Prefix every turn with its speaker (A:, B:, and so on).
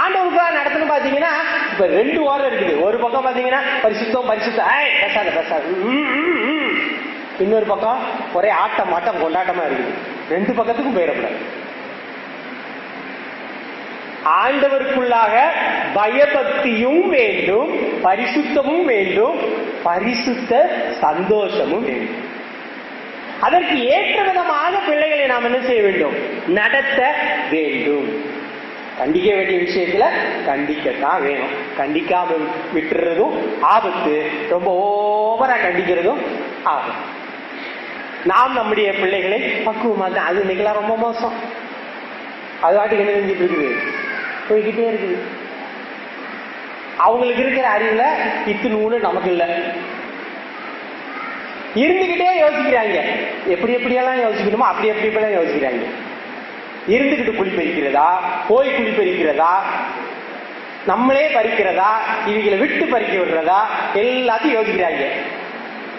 A: ஆண்டவருக்காக நடத்தணும் பாத்தீங்கன்னா இப்ப ரெண்டு வாரம் இருக்குது. ஒரு பக்கம் பாத்தீங்கன்னா பரிசுத்தம் பரிசுத்தம். ஏய், பேசாத பேசாது. இன்னொரு பக்கம் ஒரே ஆட்டம் ஆட்டம் கொண்டாட்டமா இருக்குது. ரெண்டு பக்கத்துக்கும் போயிடக்கூடாது ஆண்டவருக்குள்ளாக பயபக்தியும் வேண்டும் பரிசுத்தமும் வேண்டும் பரிசுத்த சந்தோஷமும் வேண்டும். அதற்கு ஏற்ற விதமாக பிள்ளைகளை நாம் என்ன செய்ய வேண்டும்? நடத்த வேண்டும். கண்டிக்க வேண்டிய விஷயத்துல கண்டிக்கத்தான் வேணும். கண்டிக்காம விட்டுறதும் ஆபத்து. ரொம்ப ஓவரா கண்டிக்கிறதும் ஆபத்து. நாம் நம்முடைய பிள்ளைகளை பக்குவமா தான் அது இன்னைக்கெல்லாம் ரொம்ப மோசம். அது வாட்டுக்கு என்ன செஞ்சுட்டு இருக்குது? போய்கிட்டே இருக்குது. அவங்களுக்கு இருக்கிற அறிவுல இத்தினூன்னு நமக்கு இல்லை. இருந்துகிட்டே யோசிக்கிறாங்க. எப்படி எப்படியெல்லாம் யோசிக்கணுமோ அப்படி எப்படி எப்படியெல்லாம் யோசிக்கிறாங்க. இருந்துகிட்டு குளிப்பறிக்கிறதா போய் குளிப்பறிக்கிறதா நம்மளே பறிக்கிறதா? இவங்களை விட்டு பறிக்க விடுறதா? எல்லாத்தையும் யோசிக்கிறாங்க.